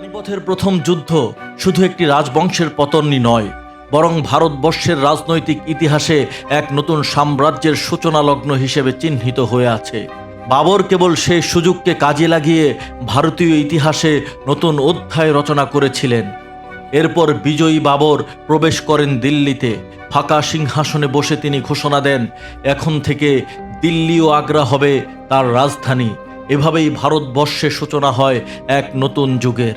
পানিপথের প্রথম যুদ্ধ শুধু একটি রাজবংশের পতনই নয়, বরং ভারতবর্ষের রাজনৈতিক ইতিহাসে এক নতুন সাম্রাজ্যের সূচনা লগ্ন হিসেবে চিহ্নিত হয়ে আছে। বাবর কেবল সে সুযোগকে কাজে লাগিয়ে ভারতীয় ইতিহাসে নতুন অধ্যায় রচনা করেছিলেন। এরপর বিজয়ী বাবর প্রবেশ করেন দিল্লিতে। ফাঁকা সিংহাসনে বসে তিনি ঘোষণা দেন, এখন থেকে দিল্লি ও আগ্রা হবে তার রাজধানী। এভাবেই ভারতবর্ষে সূচনা হয় এক নতুন যুগের।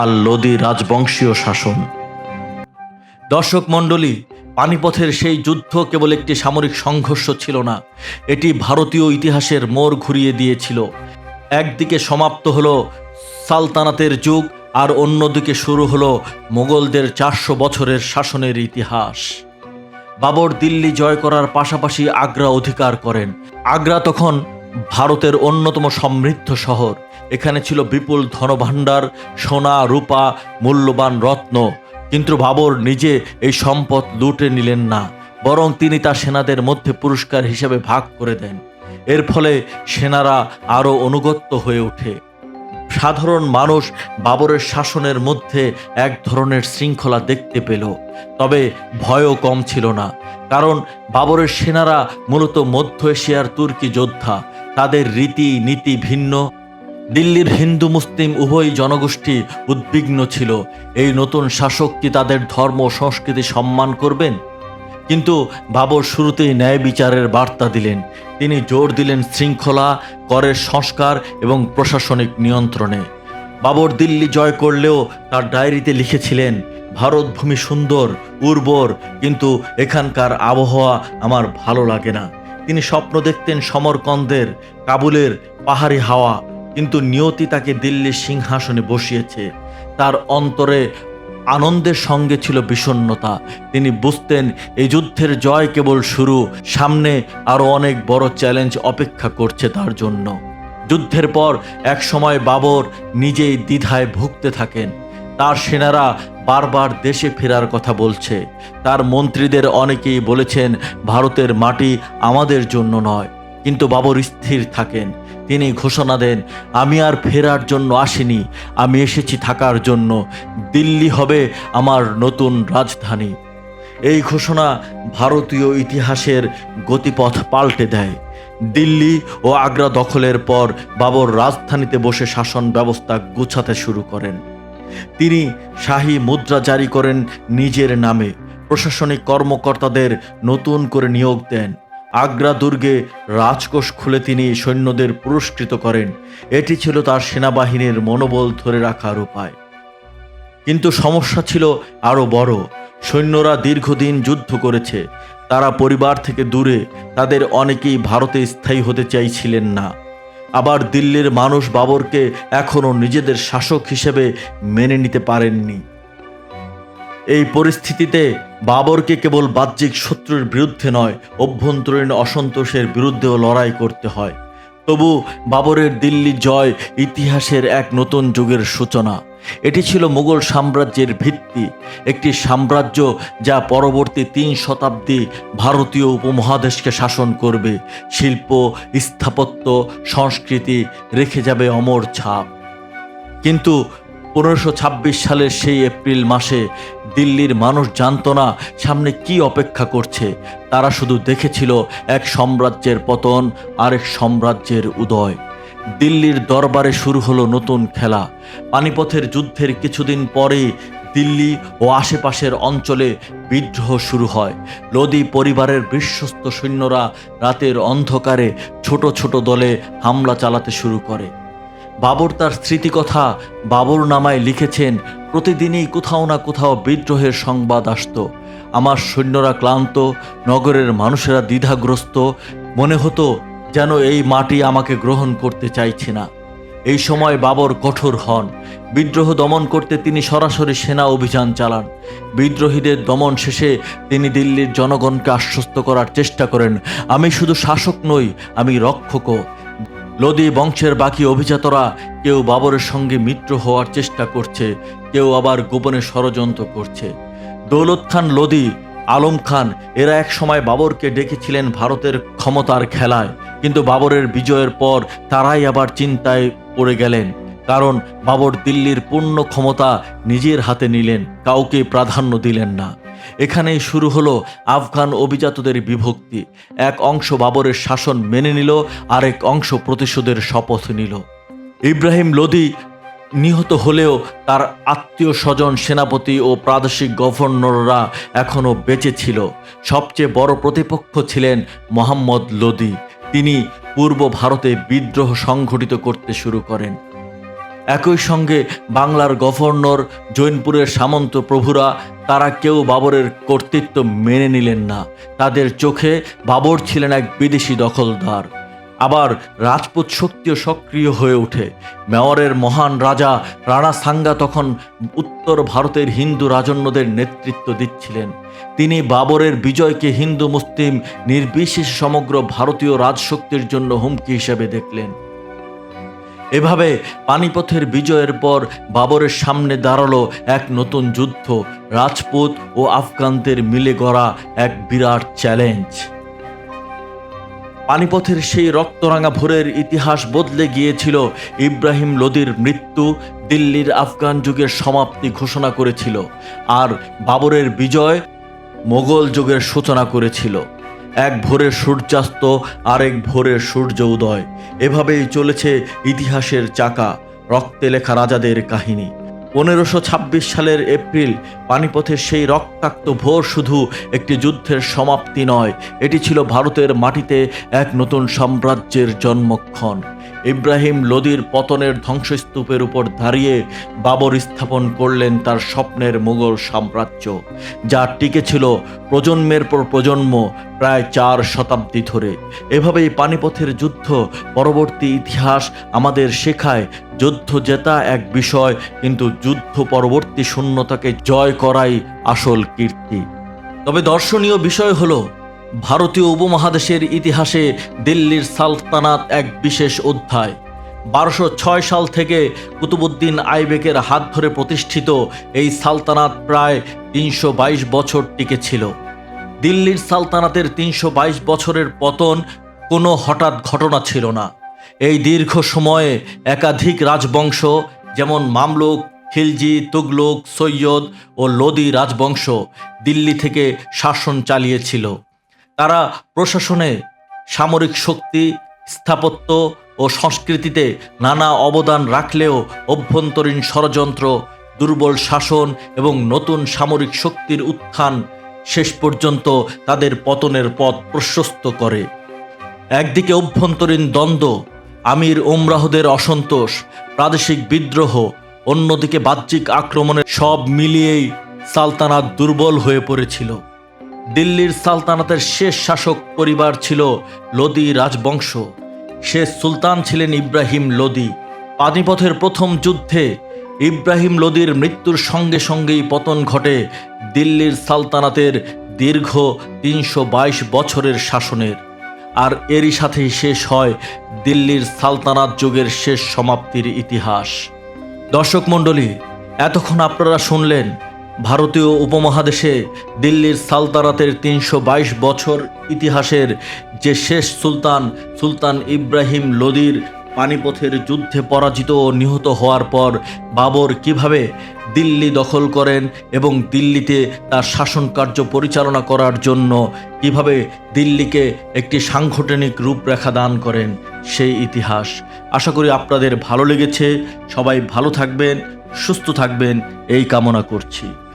আর লোদি রাজবংশীয় শাসন। দর্শক মণ্ডলী, পানিপথের সেই যুদ্ধ কেবল একটি সামরিক সংঘর্ষ ছিল না, এটি ভারতীয় ইতিহাসের মোড় ঘুরিয়ে দিয়েছিল। একদিকে সমাপ্ত হলো সালতানাতের যুগ, আর অন্যদিকে শুরু হলো মোগলদের চারশো বছরের শাসনের ইতিহাস। বাবর দিল্লি জয় করার পাশাপাশি আগ্রা অধিকার করেন। আগ্রা তখন ভারতের অন্যতম সমৃদ্ধ শহর। এখানে ছিল বিপুল ধনভাণ্ডার, সোনা, রূপা, মূল্যবান রত্ন। কিন্তু বাবর নিজে এই সম্পদ লুটে নিলেন না, বরং তিনি তার সেনাদের মধ্যে পুরস্কার হিসেবে ভাগ করে দেন। এর ফলে সেনারা আরও অনুগত্য হয়ে ওঠে। সাধারণ মানুষ বাবরের শাসনের মধ্যে এক ধরনের শৃঙ্খলা দেখতে পেল। তবে ভয়ও কম ছিল না, কারণ বাবরের সেনারা মূলত মধ্য এশিয়ার তুর্কি যোদ্ধা। তাদের রীতি নীতি ভিন্ন। দিল্লির হিন্দু মুসলিম উভয় জনগোষ্ঠী উদ্বিগ্ন ছিল। এই নতুন শাসক কি তাদের ধর্ম সংস্কৃতি সম্মান করবেন? কিন্তু বাবর শুরুতেই ন্যায় বিচারের বার্তা দিলেন। তিনি জোর দিলেন শৃঙ্খলা, করের সংস্কার এবং প্রশাসনিক নিয়ন্ত্রণে। বাবর দিল্লি জয় করলেও তার ডায়েরিতে লিখেছিলেন, ভারত ভূমি সুন্দর, উর্বর, কিন্তু এখানকার আবহাওয়া আমার ভালো লাগে না। তিনি স্বপ্ন দেখতেন সমরকন্দের কাবুলের পাহাড়ি হাওয়া, কিন্তু নিয়তি তাকে দিল্লির সিংহাসনে বসিয়েছে। তার অন্তরে আনন্দের সঙ্গে ছিল বিষণ্ণতা। তিনি বুঝতেন, এই যুদ্ধের জয় কেবল শুরু, সামনে আরও অনেক বড় চ্যালেঞ্জ অপেক্ষা করছে তার জন্য। যুদ্ধের পর এক সময় বাবর নিজেই দ্বিধায় ভুগতে থাকেন। তার সেনারা বারবার দেশে ফেরার কথা বলছে। তার মন্ত্রীদের অনেকেই বলেছেন, ভারতের মাটি আমাদের জন্য নয়। কিন্তু বাবর স্থির থাকেন। তিনি ঘোষণা দেন, আমি আর ফেরার জন্য আসিনি। আমি এসেছি থাকার জন্য। দিল্লি হবে আমার নতুন রাজধানী। এই ঘোষণা ভারতীয় ইতিহাসের গতিপথ পাল্টে দেয়। দিল্লি ও আগ্রা দখলের পর বাবর রাজধানীতে বসে শাসন ব্যবস্থা গুছাতে শুরু করেন। তিনি শাহী মুদ্রা জারি করেন নিজের নামে। প্রশাসনিক কর্মকর্তাদের নতুন করে নিয়োগ দেন। আগ্রা দুর্গে রাজকোষ খুলে তিনি সৈন্যদের পুরস্কৃত করেন। এটি ছিল তার সেনাবাহিনীর মনোবল ধরে রাখার উপায়। কিন্তু সমস্যা ছিল আরও বড়। সৈন্যরা দীর্ঘদিন যুদ্ধ করেছে। তারা পরিবার থেকে দূরে। তাদের অনেকেই ভারতে স্থায়ী হতে চাইছিলেন না। আবার দিল্লির মানুষ বাবরকে এখনও নিজেদের শাসক হিসেবে মেনে নিতে পারেননি। এই পরিস্থিতিতে বাবরকে কেবল বাহ্যিক শত্রুর বিরুদ্ধে নয়, অভ্যন্তরীণ অসন্তোষের বিরুদ্ধেও লড়াই করতে হয়। তবু বাবরের দিল্লি জয় ইতিহাসের এক নতুন যুগের সূচনা। এটি ছিল মুঘল সাম্রাজ্যের ভিত্তি, একটি সাম্রাজ্য যা পরবর্তী তিন শতাব্দী ভারতীয় উপমহাদেশকে শাসন করবে। শিল্প, স্থাপত্য, সংস্কৃতি রেখে যাবে অমর ছাপ। কিন্তু পনেরোশো সালের সেই এপ্রিল মাসে দিল্লির মানুষ জানত না সামনে কি অপেক্ষা করছে। তারা শুধু দেখেছিল এক সাম্রাজ্যের পতন, আরেক সাম্রাজ্যের উদয়। দিল্লির দরবারে শুরু হলো নতুন খেলা। পানিপথের যুদ্ধের কিছুদিন পরে দিল্লি ও আশেপাশের অঞ্চলে বিদ্রোহ শুরু হয়। লোদি পরিবারের বিশ্বস্ত সৈন্যরা রাতের অন্ধকারে ছোট ছোট দলে হামলা চালাতে শুরু করে। বাবর তার স্মৃতিকথা বাবর নামায় লিখেছেন, প্রতিদিনই কোথাও না কোথাও বিদ্রোহের সংবাদ আসতো। আমার সৈন্যরা ক্লান্ত, নগরের মানুষেরা দ্বিধাগ্রস্ত। মনে হতো যেন এই মাটি আমাকে গ্রহণ করতে চাইছে না। এই সময় বাবর কঠোর হন। বিদ্রোহ দমন করতে তিনি সরাসরি সেনা অভিযান চালান। বিদ্রোহীদের দমন শেষে তিনি দিল্লির জনগণকে আশ্বস্ত করার চেষ্টা করেন। আমি শুধু শাসক নই, আমি রক্ষকও। লোদি বংশের বাকি অভিজাতরা কেউ বাবরের সঙ্গে মিত্র হওয়ার চেষ্টা করছে, কেউ আবার গোপনে ষড়যন্ত্র করছে। দৌলত খান, লোদি, আলম খান, এরা এক সময় বাবরকে ডেকেছিলেন ভারতের ক্ষমতার খেলায়, কিন্তু বাবরের বিজয়ের পর তারাই আবার চিন্তায় পড়ে গেলেন, কারণ বাবর দিল্লির পূর্ণ ক্ষমতা নিজের হাতে নিলেন, কাউকে প্রাধান্য দিলেন না। এখানেই শুরু হলো আফগান অভিজাতদের বিভক্তি। এক অংশ বাবরের শাসন মেনে নিল, আরেক অংশ প্রতিশোধের শপথ নিল। ইব্রাহিম লোদি নিহত হলেও তার আত্মীয় স্বজন, সেনাপতি ও প্রাদেশিক গভর্নররা এখনও বেঁচে ছিল। সবচেয়ে বড় প্রতিপক্ষ ছিলেন মোহাম্মদ লোদি। তিনি পূর্ব ভারতে বিদ্রোহ সংঘটিত করতে শুরু করেন। একই সঙ্গে বাংলার গভর্নর জৈনপুরের সামন্ত প্রভুরা তারা কেউ বাবরের কর্তৃত্ব মেনে নিলেন না। তাদের চোখে বাবর ছিলেন এক বিদেশি দখলদার। আবার রাজপুত শক্তিও সক্রিয় হয়ে ওঠে। মেওয়ারের মহান রাজা রাণা সাঙ্গা তখন উত্তর ভারতের হিন্দু রাজন্যদের নেতৃত্ব দিচ্ছিলেন। তিনি বাবরের বিজয়কে হিন্দু মুসলিম, নির্বিশেষ সমগ্র ভারতীয় রাজশক্তির জন্য হুমকি হিসেবে দেখলেন। এভাবে পানিপথের বিজয়ের পর বাবরের সামনে দাঁড়াল এক নতুন যুদ্ধ, রাজপুত ও আফগানদের মিলে গড়া এক বিরাট চ্যালেঞ্জ পানিপথের সেই রক্তরাঙা ভোরের ইতিহাস বদলে গিয়েছিল ইব্রাহিম লোদির মৃত্যু, দিল্লির আফগান যুগের সমাপ্তি ঘোষণা করেছিল, আর বাবরের বিজয় মোগল যুগের সূচনা করেছিল। এক ভোরে সূর্যাস্ত, আরেক ভোরে সূর্য উদয়। এভাবেই চলেছে ইতিহাসের চাকা, রক্তে লেখা রাজাদের কাহিনী। পনেরোশো ছাব্বিশ সালের এপ্রিল, পানিপথের সেই রক্তাক্ত ভোর শুধু একটি যুদ্ধের সমাপ্তি নয়, এটি ছিল ভারতের মাটিতে এক নতুন সাম্রাজ্যের জন্মক্ষণ। ইব্রাহিম লোদির পতনের ধ্বংসস্তূপের উপর দাঁড়িয়ে বাবর স্থাপন করলেন তার স্বপ্নের মুঘল সাম্রাজ্য, যা টিকেছিল প্রজন্মের পর প্রজন্ম প্রায় চার শতাব্দী ধরে। এভাবেই পানিপথের যুদ্ধ পরবর্তী ইতিহাস আমাদের শেখায়, যুদ্ধ জেতা এক বিষয়, কিন্তু যুদ্ধ পরবর্তী শূন্যতাকে জয় করাই আসল কীর্তি। তবে দর্শনীয় বিষয় হলো ভারতীয় উপমহাদেশের ইতিহাসে দিল্লির সালতানাত এক বিশেষ অধ্যায়। বারোশো ছয় সাল থেকে কুতুবুদ্দিন আইবেকের হাত ধরে প্রতিষ্ঠিত এই সালতানাত প্রায় তিনশো বাইশ বছর টিকেছিল দিল্লির সালতানাতের তিনশো বাইশ বছরের পতন কোনো হঠাৎ ঘটনা ছিল না। এই দীর্ঘ সময়ে একাধিক রাজবংশ, যেমন মামলুক, খিলজি, তুগলক, সৈয়দ ও লোদি রাজবংশ দিল্লি থেকে শাসন চালিয়েছিল। তারা প্রশাসনে সামরিক শক্তি, স্থাপত্য ও সংস্কৃতিতে নানা অবদান রাখলেও অভ্যন্তরীণ ষড়যন্ত্র, দুর্বল শাসন এবং নতুন সামরিক শক্তির উত্থান শেষ পর্যন্ত তাদের পতনের পথ প্রশস্ত করে। একদিকে অভ্যন্তরীণ দ্বন্দ্ব, আমির ওমরাহদের অসন্তোষ, প্রাদেশিক বিদ্রোহ, অন্যদিকে বাহ্যিক আক্রমণের সব মিলিয়েই সালতানাত দুর্বল হয়ে পড়েছিল। দিল্লির সালতানাতের শেষ শাসক পরিবার ছিল লোদি রাজবংশ। শেষ সুলতান ছিলেন ইব্রাহিম লোদি। পানিপথের প্রথম যুদ্ধে ইব্রাহিম লোদির মৃত্যুর সঙ্গে সঙ্গেই পতন ঘটে দিল্লির সালতানাতের দীর্ঘ তিনশো বাইশ বছরের শাসনের। আর এরই সাথেই শেষ হয় দিল্লির সালতানাত যুগের শেষ সমাপ্তির ইতিহাস। দর্শক মণ্ডলী, এতক্ষণ আপনারা শুনলেন ভারতীয় উপমহাদেশে দিল্লির সালতানাতের তিনশো বাইশ বছর ইতিহাসের যে শেষ সুলতান সুলতান ইব্রাহিম লোদির পানিপথের যুদ্ধে পরাজিত ও নিহত হওয়ার পর বাবর কীভাবে দিল্লি দখল করেন এবং দিল্লিতে তার শাসন কার্য পরিচালনা করার জন্য কীভাবে দিল্লিকে একটি সাংগঠনিক রূপরেখা দান করেন, সেই ইতিহাস। আশা করি আপনাদের ভালো লেগেছে। সবাই ভালো থাকবেন, সুস্থ থাকবেন। এই কামনা করছি।